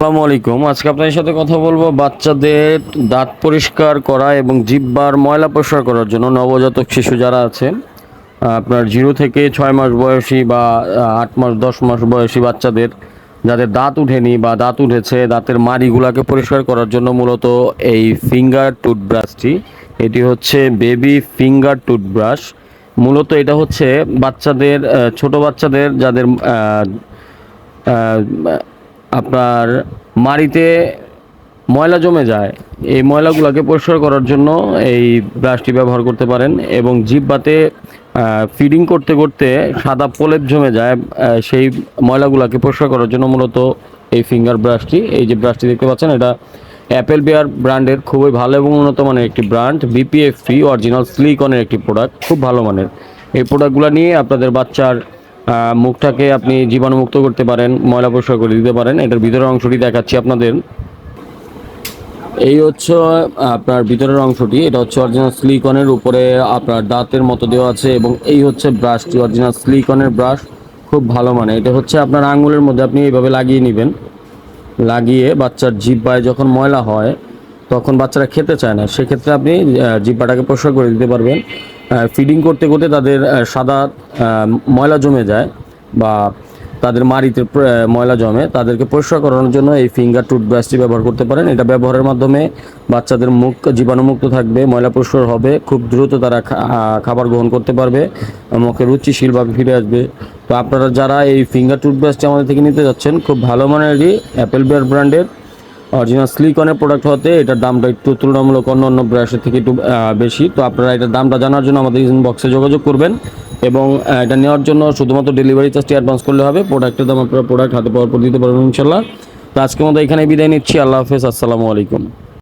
আসসালামু আলাইকুম। আজকে আপনাদের সাথে কথা বলব বাচ্চাদের দাঁত পরিষ্কার করা এবং জিব্বার ময়লা পরিষ্কার করার জন্য নবজাতক শিশু যারা আছে আপনার জিরো থেকে ছয় মাস বয়সী বা আট মাস, দশ মাস বয়সী বাচ্চাদের যাদের দাঁত উঠেনি বা দাঁত উঠেছে, দাঁতের মাড়িগুলাকে পরিষ্কার করার জন্য মূলত এই ফিঙ্গার টুথব্রাশটি, এটি হচ্ছে বেবি ফিঙ্গার টুথব্রাশ। মূলত এটা হচ্ছে বাচ্চাদের ছোট বাচ্চাদের যাদের আপনার মাড়িতে ময়লা জমে যায়, এই ময়লাগুলোকে পরিষ্কার করার জন্য এই ব্রাশটি ব্যবহার করতে পারেন এবং জিব্বাতে ফিডিং করতে করতে সাদা প্রলেপ জমে যায় সেই ময়লাগুলোকে পরিষ্কার করার জন্য মূলত এই ফিঙ্গার ব্রাশটি এই যে ব্রাশটি দেখতে পাচ্ছেন এটা অ্যাপেল বেয়ার ব্র্যান্ডের খুবই ভালো এবং উন্নত মানের একটি ব্র্যান্ড বিপিএফ ফ্রি অরিজিনাল স্লিকনের একটি প্রোডাক্ট খুব ভালো মানের। এই প্রোডাক্টগুলো নিয়ে আপনাদের বাচ্চার মুখটাকে আপনি জীবাণুমুক্ত করতে পারেন, ময়লা পরিষ্কার করে দিতে পারেন। এটার ভিতরের অংশটি দেখাচ্ছি আপনাদের। এই হচ্ছে আপনার ভিতরের অংশটি। এটা হচ্ছে অরিজিনাল স্লিকনের উপরে আপনার দাঁতের মতো দেওয়া আছে এবং এই হচ্ছে ব্রাশটি অরিজিনাল স্লিকনের ব্রাশ খুব ভালো মানে। এটা হচ্ছে আপনার আঙুলের মধ্যে আপনি এইভাবে লাগিয়ে নেবেন। লাগিয়ে বাচ্চার জিব্বায় যখন ময়লা হয়, তখন বাচ্চারা খেতে চায় না। সেক্ষেত্রে আপনি জিব্বাটাকে পরিষ্কার করে দিতে পারবেন। ফিডিং করতে করতে তাদের সাদা ময়লা জমে যায় বা তাদের মাড়িতে ময়লা জমে। তাদেরকে পরিষ্কার করানোর জন্য এই ফিঙ্গার টুথব্রাশটি ব্যবহার করতে পারেন। এটা ব্যবহারের মাধ্যমে বাচ্চাদের মুখ, জীবাণুমুক্ত থাকবে, ময়লা পরিষ্কার হবে, খুব দ্রুত তারা খাবার গ্রহণ করতে পারবে মুখে রুচিশীলভাবে ফিরে আসবে। তো আপনারা যারা এই ফিঙ্গার টুথব্রাশটি আমাদের থেকে নিতে যাচ্ছেন, খুব ভালো মানেরই অ্যাপেল বিয়ার ব্র্যান্ডের অরিজিনাল স্লিকনের প্রোডাক্ট হতে এটার দামটা একটু তুলনামূলক অন্য অন্য ব্রাশের থেকে একটু বেশি। তো আপনারা এটার দামটা জানার জন্য আমাদের বক্সে যোগাযোগ করবেন এবং এটা নেওয়ার জন্য শুধুমাত্র ডেলিভারি চার্জটি অ্যাডভান্স করলে হবে। প্রোডাক্টের দাম আপনারা প্রোডাক্ট হাতে পাওয়ার পর দিতে পারবেন ইনশাল্লাহ তো আজকের মতো এখানে বিদায় নিচ্ছি। আল্লাহ হাফেজ। আসসালামু আলাইকুম।